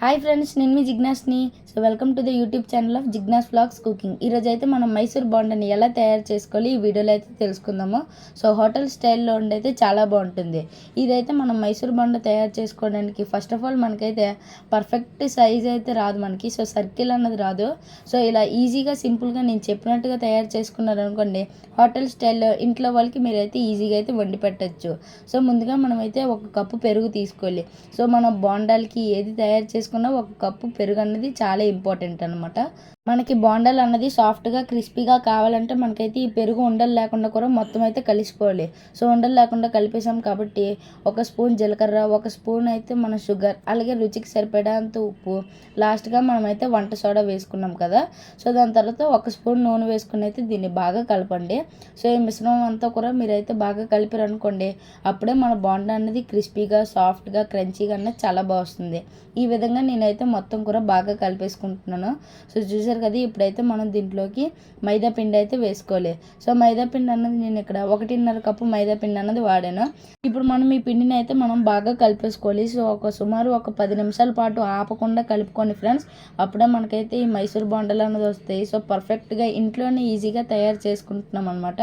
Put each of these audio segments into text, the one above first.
Hi friends నేను మీ జిగ్నాస్ని so welcome to the YouTube channel of Jignas vlogs cooking. ఈరోజు అయితే మనం మైసూర్ బాండని ఎలా తయారు చేసుకోవాలి ఈ వీడియోలో అయితే తెలుసుకుందాము. సో హోటల్ స్టైల్లో ఉండైతే చాలా బాగుంటుంది. ఇదైతే మనం మైసూర్ బాండ తయారు చేసుకోవడానికి ఫస్ట్ ఆఫ్ ఆల్ మనకైతే పర్ఫెక్ట్ సైజ్ అయితే రాదు మనకి. సో సర్కిల్ అన్నది రాదు. సో ఇలా ఈజీగా సింపుల్గా నేను చెప్పినట్టుగా తయారు చేసుకున్నారు అనుకోండి హోటల్ స్టైల్లో ఇంట్లో వాళ్ళకి మీరైతే ఈజీగా అయితే వండి పెట్టచ్చు. సో ముందుగా మనమైతే ఒక కప్పు పెరుగు తీసుకోవాలి. సో మనం బోండాలకి ఏది తయారు చేసుకున్నా ఒక కప్పు పెరుగు అన్నది చాలా ఇంపార్టెంట్ అనమాట మనకి బోండాలు అన్నది సాఫ్ట్గా క్రిస్పీగా కావాలంటే మనకైతే ఈ పెరుగు ఉండలు లేకుండా కూడా మొత్తం అయితే కలిసిపోవాలి. సో ఉండలు లేకుండా కలిపేసాం కాబట్టి ఒక స్పూన్ జీలకర్ర ఒక స్పూన్ అయితే మన షుగర్ అలాగే రుచికి సరిపడేంత ఉప్పు. లాస్ట్గా మనమైతే వంట సోడా వేసుకున్నాం కదా. సో దాని తర్వాత ఒక స్పూన్ నూనె వేసుకుని అయితే దీన్ని బాగా కలపండి. సో ఈ మిశ్రమం అంతా కూడా మీరైతే బాగా కలిపారు అనుకోండి అప్పుడే మన బోండా అనేది క్రిస్పీగా సాఫ్ట్గా క్రంచీగా అన్నది చాలా బాగుంది ఈ విధంగా నేనైతే మొత్తం కూడా బాగా కలిపేసుకుంటున్నాను. సో చూసారు? కదా ఇప్పుడైతే మనం దీంట్లోకి మైదా పిండి అయితే వేసుకోవాలి. సో మైదా పిండి అన్నది నేను ఇక్కడ ఒకటిన్నర కప్పు మైదా పిండి అన్నది వాడాను. ఇప్పుడు మనం ఈ పిండిని అయితే మనం బాగా కలిపేసుకోవాలి. సో ఒక సుమారు ఒక పది నిమిషాల పాటు ఆపకుండా కలుపుకోండి ఫ్రెండ్స్. అప్పుడే మనకైతే ఈ మైసూర్ బొండలు అన్నది వస్తాయి. సో పర్ఫెక్ట్గా ఇంట్లోనే ఈజీగా తయారు చేసుకుంటున్నాం అనమాట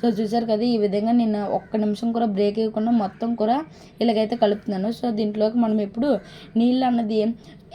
సో చూసారు కదా ఈ విధంగా నేను ఒక్క నిమిషం కూడా బ్రేక్ ఇవ్వకుండా మొత్తం కూడా ఇలాగైతే కలుపుతున్నాను. సో దీంట్లోకి మనం ఇప్పుడు నీళ్ళు అన్నది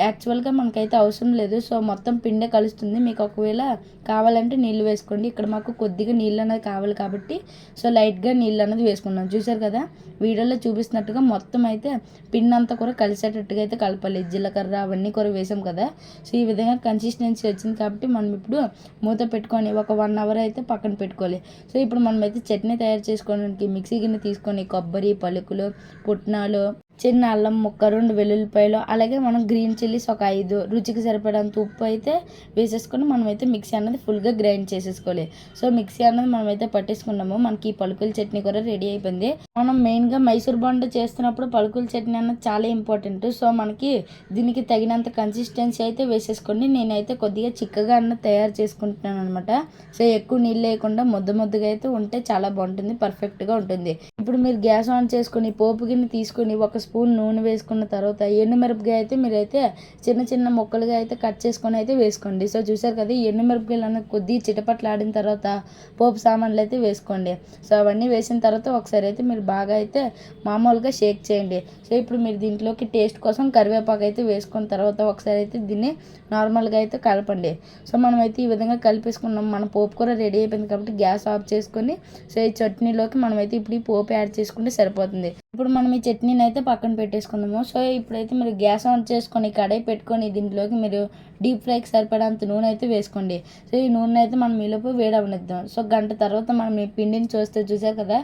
యాక్చువల్గా మనకైతే అవసరం లేదు. సో మొత్తం పిండే కలుస్తుంది. మీకు ఒకవేళ కావాలంటే నీళ్ళు వేసుకోండి. ఇక్కడ మాకు కొద్దిగా నీళ్ళు అనేది కావాలి కాబట్టి సో లైట్గా నీళ్ళు అనేది వేసుకున్నాం. చూసారు కదా? వీడియోలో చూపిస్తున్నట్టుగా మొత్తం అయితే పిండి అంతా కూడా కలిసేటట్టుగా అయితే కలపాలి. జీలకర్ర అవన్నీ కూడా వేసాం కదా? సో ఈ విధంగా కన్సిస్టెన్సీ వచ్చింది కాబట్టి మనం ఇప్పుడు మూత పెట్టుకొని ఒక వన్ అవర్ అయితే పక్కన పెట్టుకోవాలి. సో ఇప్పుడు మనం అయితే చట్నీ తయారు చేసుకోవడానికి మిక్సీ గిన్నె తీసుకొని కొబ్బరి పలుకులు పుట్నాలు చిన్న అల్లం ముక్క రెండు వెల్లుల్లిపాయలు అలాగే మనం గ్రీన్ చిల్లీస్ ఒక ఐదు. రుచికి సరిపడంత ఉప్పు అయితే వేసేసుకొని మనమైతే మిక్సీ అన్నది ఫుల్గా గ్రైండ్ చేసేసుకోవాలి. సో మిక్సీ అన్నది మనమైతే పట్టేసుకున్నాము. మనకి ఈ పలుకుల చట్నీ కూడా రెడీ అయిపోయింది. మనం మెయిన్గా మైసూర్ బొండ చేస్తున్నప్పుడు పలుకుల చట్నీ అన్నది చాలా ఇంపార్టెంట్. సో మనకి దీనికి తగినంత కన్సిస్టెన్సీ అయితే వేసేసుకోండి నేనైతే కొద్దిగా చిక్కగా అన్న తయారు చేసుకుంటున్నాను అనమాట సో ఎక్కువ నీళ్ళు లేకుండా ముద్ద ముద్దగా అయితే ఉంటే చాలా బాగుంటుంది పర్ఫెక్ట్గా ఉంటుంది. ఇప్పుడు మీరు గ్యాస్ ఆన్ చేసుకొని పోపు గిన్నె తీసుకొని ఒక స్పూన్ నూనె వేసుకున్న తర్వాత ఎండుమిరపకాయ అయితే మీరైతే చిన్న చిన్న ముక్కలుగా అయితే కట్ చేసుకొని అయితే వేసుకోండి. సో చూసారు కదా ఈ ఎండుమిరపకాయలు అన్న కొద్దిగా చిటపట్లాడిన తర్వాత పోపు సామాన్లు అయితే వేసుకోండి. సో అవన్నీ వేసిన తర్వాత ఒకసారి అయితే మీరు బాగా అయితే మామూలుగా షేక్ చేయండి. సో ఇప్పుడు మీరు దీంట్లోకి టేస్ట్ కోసం కరివేపాకు అయితే వేసుకున్న తర్వాత ఒకసారి అయితే దీన్ని నార్మల్గా అయితే కలపండి. సో మనం అయితే ఈ విధంగా కలిపేసుకున్నాం. మన పోపు కూర రెడీ అయిపోయింది కాబట్టి గ్యాస్ ఆఫ్ చేసుకొని సో ఈ చట్నీలోకి మనమైతే ఇప్పుడు ఈ పోపు యాడ్ చేసుకుంటే సరిపోతుంది. ఇప్పుడు మనం ఈ చట్నీని అయితే పక్కన పక్కన పెట్టేసుకుందాము. సో ఇప్పుడైతే మీరు గ్యాస్ ఆన్ చేసుకొని కడాయి పెట్టుకొని దీంట్లోకి మీరు డీప్ ఫ్రైకి సరిపడంత నూనె అయితే వేసుకోండి. సో ఈ నూనె అయితే మనం ఈలోపు వేడవనిద్దాం సో గంట తర్వాత మనం ఈ పిండిని చూస్తే చూసా కదా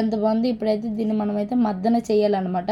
ఎంత బాగుంది ఇప్పుడైతే దీన్ని మనమైతే మద్దన చేయాలన్నమాట.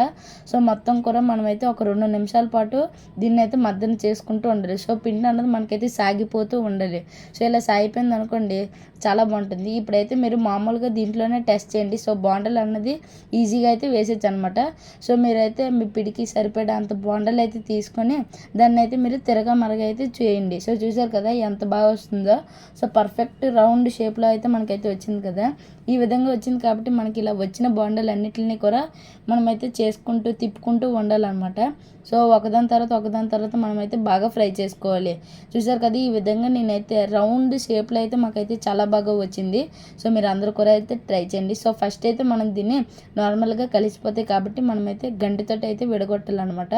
సో మొత్తం కూడా మనమైతే ఒక రెండు నిమిషాల పాటు దీన్ని అయితే మద్దన చేసుకుంటూ ఉండాలి. సో పిండి అన్నది మనకైతే సాగిపోతూ ఉండాలి. సో ఇలా సాగిపోయింది అనుకోండి చాలా బాగుంటుంది. ఇప్పుడైతే మీరు మామూలుగా దీంట్లోనే టెస్ట్ చేయండి. సో బాండలు అన్నది ఈజీగా అయితే వేసేచ్చు అనమాట సో మీరైతే మీ పిడికి సరిపడే అంత బాండలు అయితే తీసుకొని దాన్ని అయితే మీరు తిరగ మరగ అయితే చేయండి. సో చూసారు కదా ఎంత బాగా వస్తుందో. సో పర్ఫెక్ట్ రౌండ్ షేప్లో అయితే మనకైతే వచ్చింది కదా. ఈ విధంగా వచ్చింది కాబట్టి మనకి ఇలా వచ్చిన బాండలు అన్నిటిని కూడా మనమైతే చేసుకుంటూ తిప్పుకుంటూ ఉండాలన్నమాట సో ఒకదాని తర్వాత ఒకదాని తర్వాత మనమైతే బాగా ఫ్రై చేసుకోవాలి. చూసారు కదా ఈ విధంగా నేనైతే రౌండ్ షేప్లో అయితే మాకైతే చాలా బాగా వచ్చింది. సో మీరు అందరూ కూడా అయితే ట్రై చేయండి. సో ఫస్ట్ అయితే మనం దీన్ని నార్మల్గా కలిసిపోతాయి కాబట్టి మనమైతే గంటితోటి అయితే విడగొట్టాలన్నమాట.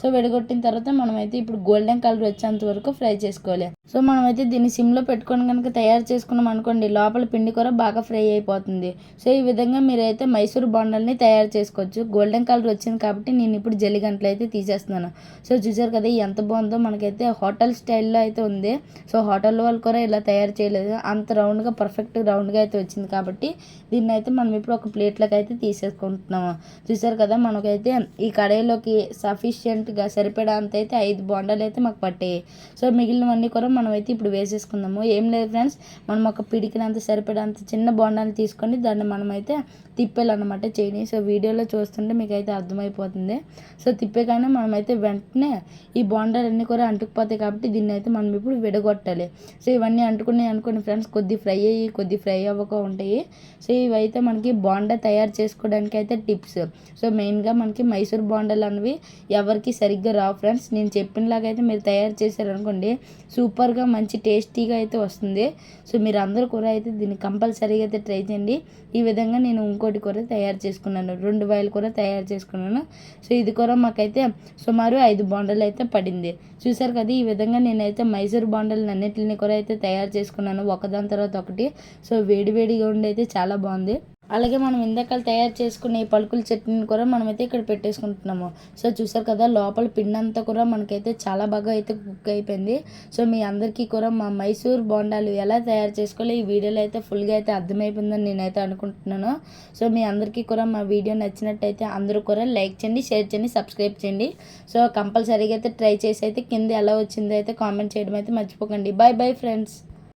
సో విడగొట్టిన తర్వాత మనమైతే ఇప్పుడు గోల్డెన్ కలర్ వచ్చేంత వరకు ఫ్రై చేసుకోవాలి. సో మనమైతే దీన్ని సిమ్లో పెట్టుకొని కనుక తయారు చేసుకున్నాం అనుకోండి లోపల పిండి కూర బాగా ఫ్రై అయిపోతుంది. సో ఈ విధంగా మీరైతే మైసూర్ బొండల్ని తయారు చేసుకోవచ్చు. గోల్డెన్ కలర్ వచ్చింది కాబట్టి నేను ఇప్పుడు జల్లి గంటలు అయితే చేస్తున్నాను. సో చూసారు కదా ఎంత బాగుందో. మనకైతే హోటల్ స్టైల్లో అయితే ఉంది. సో హోటల్ వాళ్ళు కూడా ఇలా తయారు చేయలేదు. అంత రౌండ్గా పర్ఫెక్ట్ రౌండ్గా అయితే వచ్చింది కాబట్టి దీన్ని అయితే మనం ఇప్పుడు ఒక ప్లేట్లోకి అయితే తీసేసుకుంటున్నాము. చూసారు కదా మనకైతే ఈ కడాయిలోకి సఫిషియెంట్గా సరిపడా అంత అయితే ఐదు బొండాలు అయితే మాకు పట్టాయి. సో మిగిలినవన్నీ కూడా మనం అయితే ఇప్పుడు వేసేసుకుందాము. ఏం లేదు ఫ్రెండ్స్ మనం ఒక పిడికినంత సరిపడంత చిన్న బొండాలు తీసుకొని దాన్ని మనమైతే తిప్పేయాలన్నమాట చేయని సో వీడియోలో చూస్తుంటే మీకు అయితే అర్థమైపోతుంది. సో తిప్పేగానే మనమైతే వెంటనే ఈ బోండాలన్నీ కూడా అంటుకుపోతాయి కాబట్టి దీన్ని అయితే మనం ఇప్పుడు విడగొట్టాలి. సో ఇవన్నీ అంటుకున్నాయి అనుకోండి ఫ్రెండ్స్ కొద్ది ఫ్రై అయ్యి కొద్ది ఫ్రై అవ్వక ఉంటాయి. సో ఇవైతే మనకి బోండా తయారు చేసుకోవడానికి అయితే టిప్స్. సో మెయిన్గా మనకి మైసూర్ బోండాలు అనేవి ఎవరికి సరిగ్గా రావు ఫ్రెండ్స్. నేను చెప్పినలాగా అయితే మీరు తయారు చేశారనుకోండి సూపర్గా మంచి టేస్టీగా అయితే వస్తుంది. సో మీరు అందరూ కూర అయితే దీన్ని కంపల్సరీగా అయితే ట్రై చేయండి. ఈ విధంగా నేను ఇంకోటి కూర తయారు చేసుకున్నాను. రెండు బాయిలు కూడా తయారు చేసుకున్నాను. సో ఇది కూడా మాకైతే సుమారు ఐదు బాండలు అయితే పడింది. చూసారు కదా ఈ విధంగా నేనైతే మైసూర్ బోండాలను అన్నింటిని కూడా అయితే తయారు చేసుకున్నాను. ఒకదాని తర్వాత ఒకటి. సో వేడివేడిగా ఉండి అయితే చాలా బాగుంది. అలాగే మనం ఇందాక తయారు చేసుకునే ఈ పలుకుల చట్నీని కూడా మనమైతే ఇక్కడ పెట్టేసుకుంటున్నాము. సో చూసారు కదా లోపల పిండి అంతా కూడా మనకైతే చాలా బాగా అయితే కుక్ అయిపోయింది. సో మీ అందరికీ కూడా మా మైసూర్ బోండాలు ఎలా తయారు చేసుకోవాలో ఈ వీడియోలో అయితే ఫుల్గా అయితే అర్థమైపోయిందని నేనైతే అనుకుంటున్నాను. సో మీ అందరికీ కూడా మా వీడియో నచ్చినట్టయితే అందరూ కూడా లైక్ చేయండి షేర్ చేయండి సబ్స్క్రైబ్ చేయండి. సో కంపల్సరీగా అయితే ట్రై చేసి అయితే కింద ఎలా వచ్చిందో అయితే కామెంట్ చేయడం అయితే మర్చిపోకండి. Bye bye friends.